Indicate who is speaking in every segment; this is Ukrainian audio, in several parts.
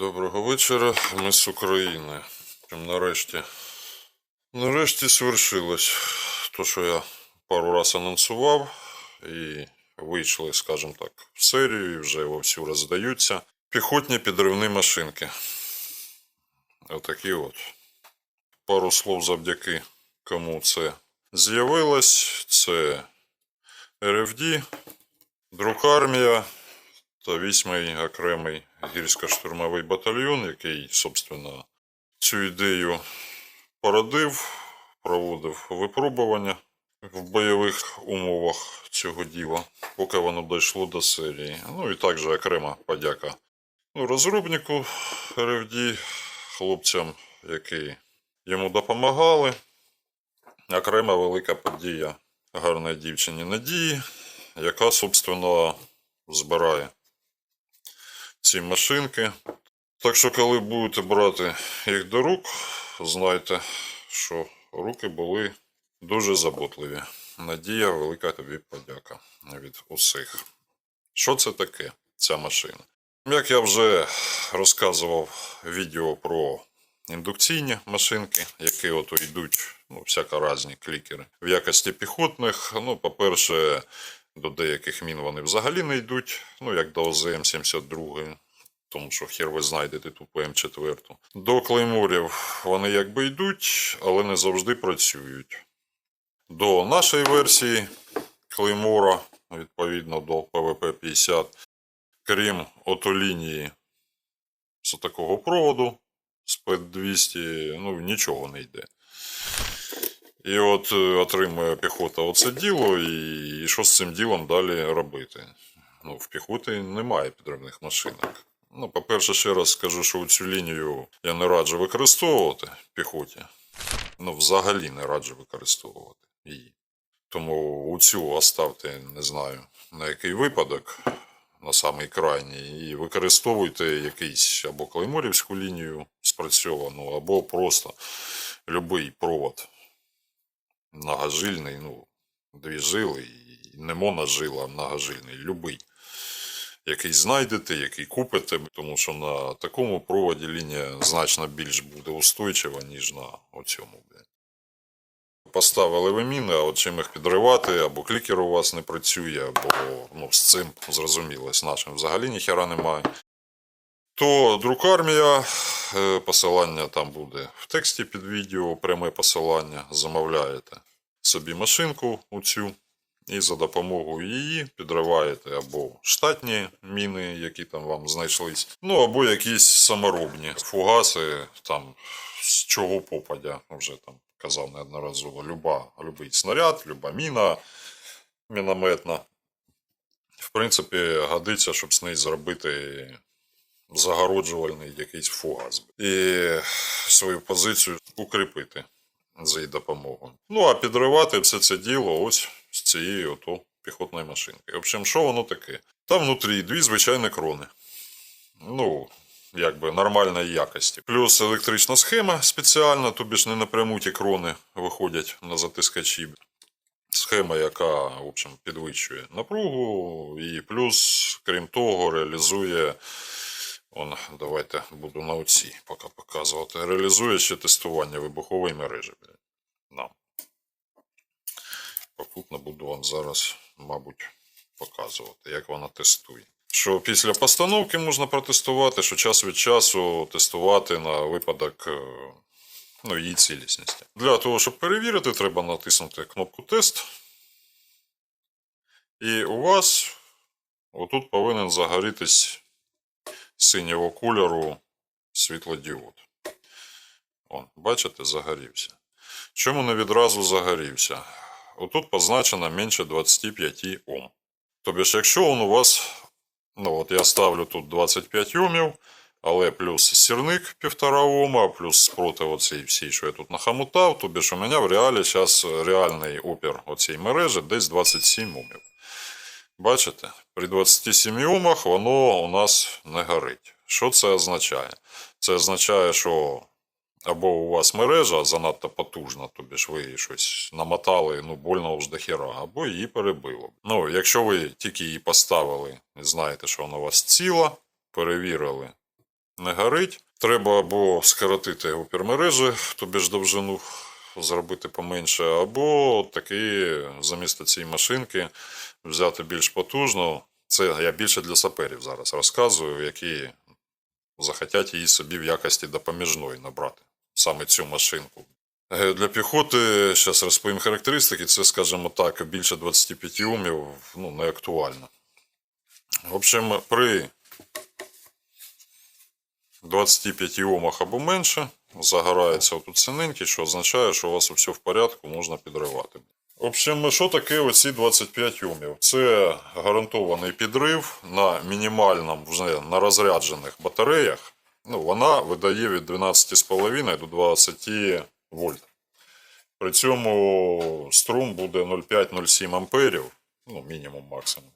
Speaker 1: Доброго вечора. Ми з України. Нарешті. Нарешті свершилось. То, що я пару раз анонсував, і вийшли, скажімо так, в серію, і вже вовсю роздаються. Піхотні підривні машинки. Отакі от. Пару слов завдяки кому це з'явилось. Це РФД, Друкармія та вісьмий окремий гірсько-штурмовий батальйон, який, собственно, цю ідею породив, проводив випробування в бойових умовах цього діла, поки воно дійшло до серії. Ну і також окрема подяка ну, розробнику РФД, хлопцям, які йому допомагали. Окрема велика подія гарної дівчині Надії, яка, собственно, збирає ці машинки. Так що, коли будете брати їх до рук, знайте, що руки були дуже заботливі. Надія, велика тобі подяка від усіх. Що це таке, ця машина? Як я вже розказував відео про індукційні машинки, які от йдуть, ну, всяко різні клікери. В якості піхотних, ну, по-перше, до деяких мін вони взагалі не йдуть, ну як до ОЗМ-72, тому що хер ви знайдете ту ПМ4. До клейморів вони якби йдуть, але не завжди працюють. До нашої версії клеймора, відповідно до ПВП-50, крім отолінії з такого проводу з П200, ну нічого не йде. І от е, отримує піхота оце діло, і, що з цим ділом далі робити? Ну, в піхоті немає підривних машинок. Ну, по-перше, ще раз скажу, що цю лінію я не раджу використовувати піхоті. Ну, взагалі не раджу використовувати її. Тому цю оставте, не знаю, на який випадок, на самий крайній, і використовуйте якийсь або клейморівську лінію спрацьовану, або просто будь-який провод многожильний, ну, дві жили, не моножила, а многожильний, любий. Який знайдете, який купите, тому що на такому проводі лінія значно більш буде устойчива, ніж на оцьому. Поставили ви міни, а от чим їх підривати, або клікер у вас не працює, або ну, з цим зрозуміло, з нашим взагалі ніхера немає. То друкармія, посилання там буде в тексті під відео, пряме посилання, замовляєте собі машинку оцю, і за допомогою її підриваєте або штатні міни, які там вам знайшлись, ну або якісь саморобні фугаси, там з чого попадя, вже там казав неодноразово, люба, любий снаряд, люба міна мінометна. В принципі, годиться, щоб з неї зробити загороджувальний якийсь фугас. І свою позицію укріпити за її допомогою. Ну, а підривати все це діло ось з цієї ото піхотної машинки. В общем, що воно таке? Там внутрі дві звичайні крони. Ну, якби нормальної якості. Плюс електрична схема спеціальна, тобі ж не напряму ті крони виходять на затискачі. Схема, яка в общем, підвищує напругу, і плюс, крім того, реалізує. Он, давайте буду на оці поки показувати. Реалізує ще тестування вибухової мережі. Нам. Попутно буду вам зараз, мабуть, показувати, як вона тестує. Що після постановки можна протестувати, що час від часу тестувати на випадок е, ну, її цілісності. Для того, щоб перевірити, треба натиснути кнопку тест. І у вас отут повинен загорітись синього кольору світлодіод. О, бачите, загорівся. Чому не відразу загорівся? Отут позначено менше 25 Ом. Тобто, якщо він у вас, ну от я ставлю тут 25 Омів, але плюс сірник 1,5 Ома, плюс спротив оцей всій, що я тут нахамутав, тобі ж у мене в реалі зараз реальний опір оцієї мережі десь 27 Омів. Бачите, при 27 Омах воно у нас не горить. Що це означає? Це означає, що або у вас мережа занадто потужна, тобі ж ви її щось намотали, ну, больно ж до хера, або її перебило. Ну, якщо ви тільки її поставили і знаєте, що вона у вас ціла, перевірили не горить. Треба або скоротити опір тобі ж довжину зробити поменше, або таки замість цієї машинки взяти більш потужну. Це я більше для саперів зараз розказую, які захотять її собі в якості допоміжної набрати. Саме цю машинку. Е, Для піхоти, зараз розповім характеристики, це, скажімо так, більше 25 умів, ну, не актуально. В общем, при 25 омах або менше загорається отут синенький, що означає, що у вас все в порядку, можна підривати. В общем, що таке оці 25 омів? Це гарантований підрив на мінімальному, вже на розряджених батареях. Ну, вона видає від 12,5 до 20 вольт. При цьому струм буде 0,5-0,7 амперів, ну, мінімум максимум,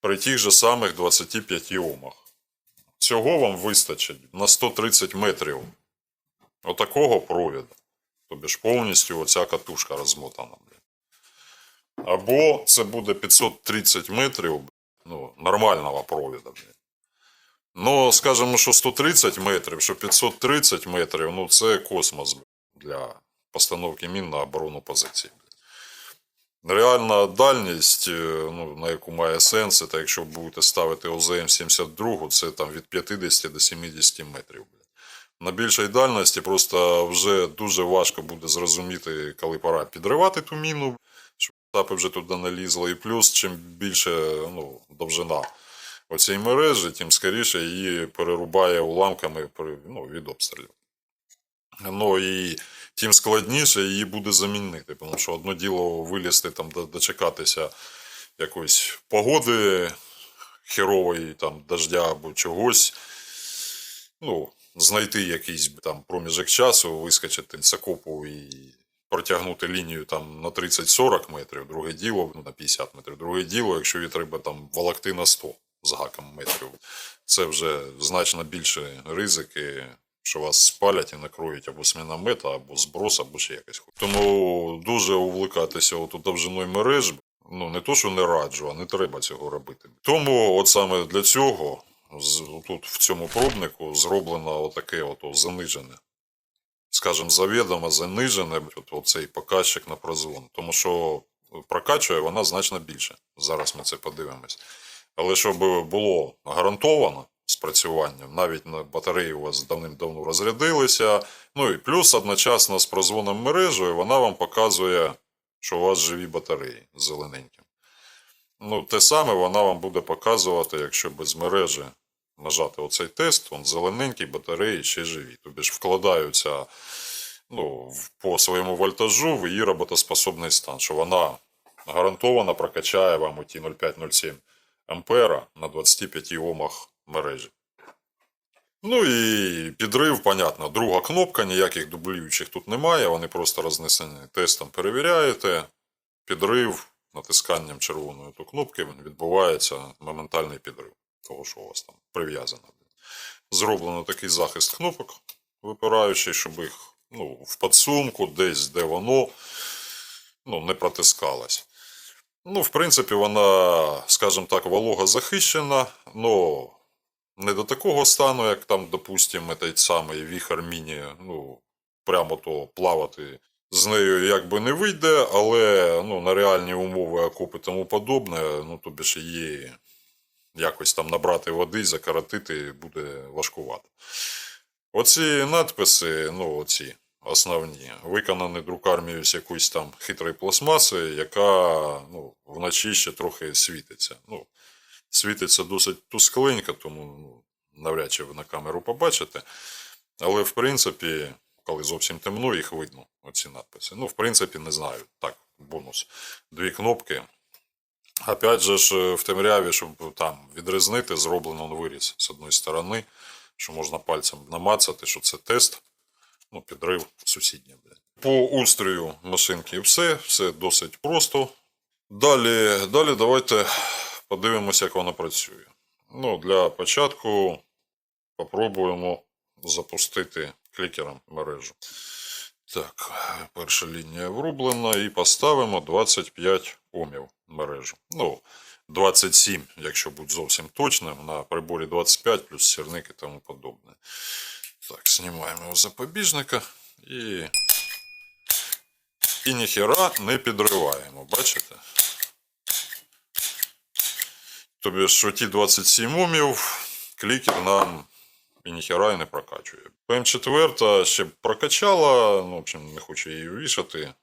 Speaker 1: при тих же самих 25 омах. Цього вам вистачить на 130 метрів отакого провіду. Тобі ж повністю оця катушка розмотана. Блін. Або це буде 530 метрів ну, нормального провіду. Блін. Ну, скажімо, що 130 метрів, що 530 метрів, ну це космос блін, для постановки мін на оборону позицій. Реальна дальність, е, ну, на яку має сенс, це якщо будете ставити ОЗМ-72, це там від 50 до 70 метрів. На більшій дальності просто вже дуже важко буде зрозуміти, коли пора підривати ту міну, щоб тапи вже туди не лізли. І плюс, чим більше ну, довжина оцієї мережі, тим скоріше її перерубає уламками ну, від обстрілів. Ну і тим складніше її буде замінити, тому що одно діло вилізти там, дочекатися якоїсь погоди херової, там, дождя або чогось. Ну, знайти якийсь там проміжок часу, вискочити з окопу і протягнути лінію там на 30-40 метрів, друге діло ну, на 50 метрів, друге діло, якщо її треба там волокти на 100 з гаком метрів. Це вже значно більше ризики, що вас спалять і накроють або з міномета, або зброс, або ще якось. Тому дуже увлекатися от довжиною мереж. Ну, не то, що не раджу, а не треба цього робити. Тому, от саме для цього, тут в цьому пробнику зроблено отаке от занижене. Скажімо, завідомо занижене оцей показчик на прозвон. Тому що прокачує вона значно більше. Зараз ми це подивимось. Але щоб було гарантовано спрацювання, навіть на батареї у вас давним-давно розрядилися. Ну і плюс одночасно з прозвоном мережею вона вам показує, що у вас живі батареї з зелененьким. Ну, те саме вона вам буде показувати, якщо без мережі нажати оцей тест, он зелененький батареї ще живі. Тобі ж вкладаються ну, по своєму вольтажу в її роботоспособний стан, що вона гарантовано прокачає вам оті 0,5-0,7 ампера на 25 омах мережі. Ну і підрив, понятно, друга кнопка, ніяких дублюючих тут немає, вони просто рознесені тестом перевіряєте. Підрив натисканням червоної ту кнопки відбувається моментальний підрив того, що у вас там прив'язано. Зроблено такий захист кнопок, випираючий, щоб їх ну, в підсумку, десь де воно ну, не протискалось. Ну, в принципі, вона, скажімо так, волога захищена, але не до такого стану, як там, допустимо, той самий віхар міні, ну, прямо то плавати з нею якби не вийде, але ну, на реальні умови окопи тому подобне, ну, тобі ж її якось там набрати води, закоротити буде важкувато. Оці надписи, ну, оці основні, виконані друкармією з якоїсь там хитрої пластмаси, яка ну, вночі ще трохи світиться. Ну, світиться досить тускленько, тому ну, навряд чи ви на камеру побачите. Але, в принципі, коли зовсім темно, їх видно, оці надписи. Ну, в принципі, не знаю. Так, бонус. Дві кнопки. Опять же ж, в темряві, щоб там відрізнити, зроблено виріз з одної сторони, що можна пальцем намацати, що це тест. Ну, підрив сусіднє. блядь. По устрою машинки все, все досить просто. Далі, далі давайте подивимося, як вона працює. Ну, для початку попробуємо запустити клікером мережу. Так, перша лінія врублена і поставимо 25 омів мережу. Ну, 27, якщо бути зовсім точним, на приборі 25 плюс сірник і тому подобне. Так, знімаємо його запобіжника і. І ніхіра не підриваємо, бачите? Тобі що ті 27 умів, клікер нам і ніхіра і не прокачує. ПМ4 ще прокачала, ну, в общем, не хочу її вішати.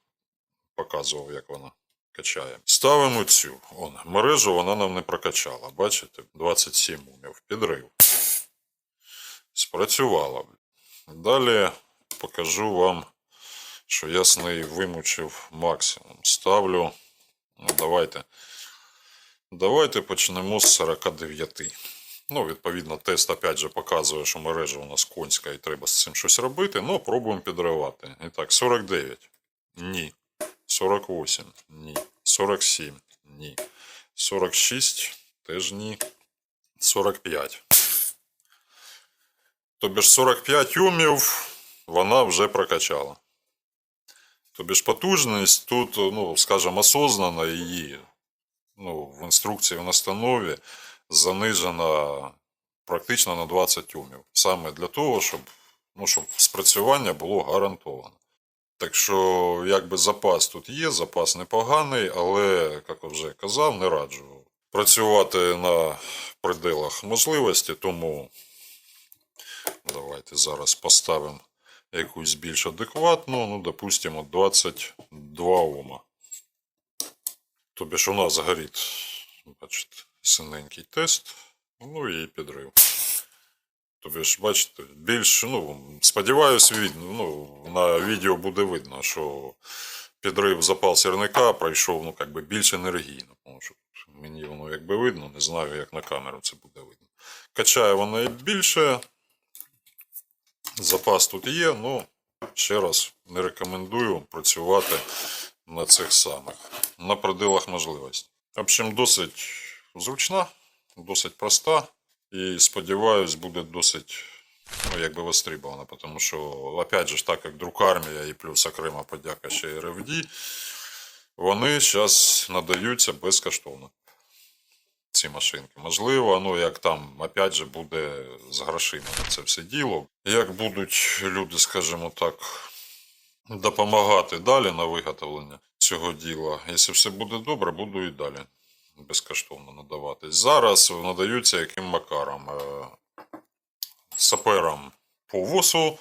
Speaker 1: Показував, як вона качає. Ставимо цю. Он, мережу вона нам не прокачала. Бачите? 27 умів. Підрив. Спрацювала. Далі покажу вам, що я з неї вимучив максимум. Ставлю. Ну, давайте. Давайте почнемо з 49. Ну, відповідно, тест опять же показує, що мережа у нас конська і треба з цим щось робити. Ну, пробуємо підривати. І так, 49. Ні. 48. Ні. 47. Ні. 46. Теж ні. 45. Тобі ж 45 умів вона вже прокачала. Тобі ж потужність тут, ну, скажімо, осознанно її ну, в інструкції в настанові занижена практично на 20 умів. Саме для того, щоб, ну, щоб спрацювання було гарантовано. Так що, якби запас тут є, запас непоганий, але, як вже казав, не раджу працювати на пределах можливості, тому давайте зараз поставимо якусь більш адекватну, ну, допустимо, 22 Ома. Тобі ж у нас горить, бачите, синенький тест, ну і підрив. Тобі ж, бачите, більш, ну, сподіваюсь, видно, ну, на відео буде видно, що підрив запал сірника пройшов, ну, би більш енергійно. Тому що мені воно якби видно, не знаю, як на камеру це буде видно. Качає вона і більше. Запас тут є, ну, ще раз не рекомендую працювати на цих самих, на пределах можливості. В общем, досить зручна, досить проста. І сподіваюсь, буде досить ну, якби востребована, тому що, опять же, так як друкармія і плюс окрема подяка ще й РФД, вони зараз надаються безкоштовно. Ці машинки. Можливо, ну як там, опять же, буде з грошима це все діло. Як будуть люди, скажімо так, допомагати далі на виготовлення цього діла. Якщо все буде добре, буду і далі безкоштовно надаватись. Зараз надаються яким макаром? Е, Саперам по ВОСу,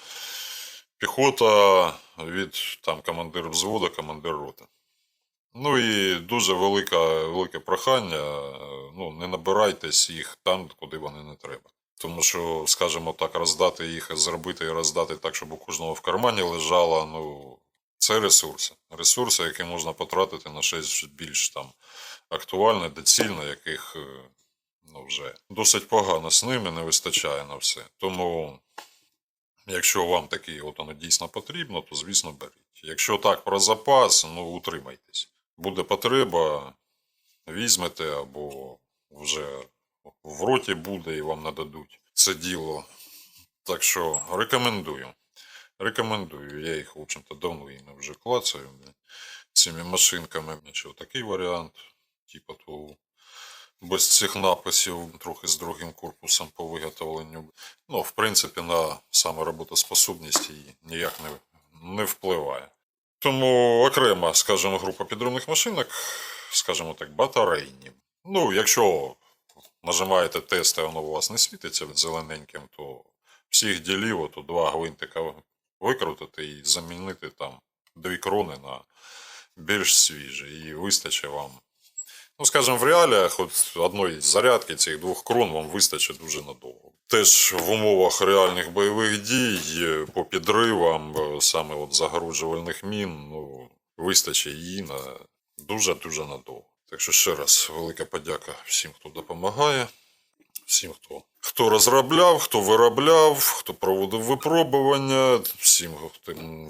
Speaker 1: піхота від там, командир взводу, командир роти. Ну і дуже велика, велике прохання. е, Ну, не набирайтесь їх там, куди вони не треба. Тому що, скажімо так, роздати їх, зробити і роздати так, щоб у кожного в кармані лежало, ну, це ресурси. Ресурси, які можна потратити на щось більш там актуальне, доцільне, яких е, ну, вже досить погано з ними не вистачає на все. Тому, якщо вам такі от воно дійсно потрібно, то звісно беріть. Якщо так про запас, ну утримайтесь. Буде потреба, візьмете або вже в роті буде і вам нададуть це діло. Так що рекомендую. Рекомендую. Я їх, в общем-то, давно іми вже клацаю цими машинками. Що такий варіант, типу того, без цих написів, трохи з другим корпусом по виготовленню. Ну, в принципі, на саме роботоспособність її ніяк не, не впливає. Тому окрема, скажімо, група підробних машинок, скажімо так, батарейні. Ну, якщо нажимаєте тест, а воно у вас не світиться зелененьким, то всіх ділів, то два гвинтика викрутити і замінити там дві крони на більш свіжі. І вистачить вам. Ну, скажімо, в реаліях от одної зарядки цих двох крон вам вистачить дуже надовго. Теж в умовах реальних бойових дій е, по підривам е, саме от загороджувальних мін, ну, вистачить її на дуже-дуже надовго. Так що ще раз велика подяка всім, хто допомагає, всім, хто, хто розробляв, хто виробляв, хто проводив випробування, всім,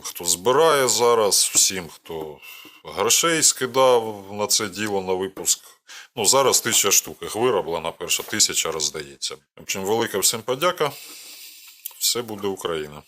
Speaker 1: хто, збирає зараз, всім, хто грошей скидав на це діло на випуск. Ну, зараз тисяча штук їх вироблена, перша тисяча роздається. Общем, велика всім подяка. Все буде Україна.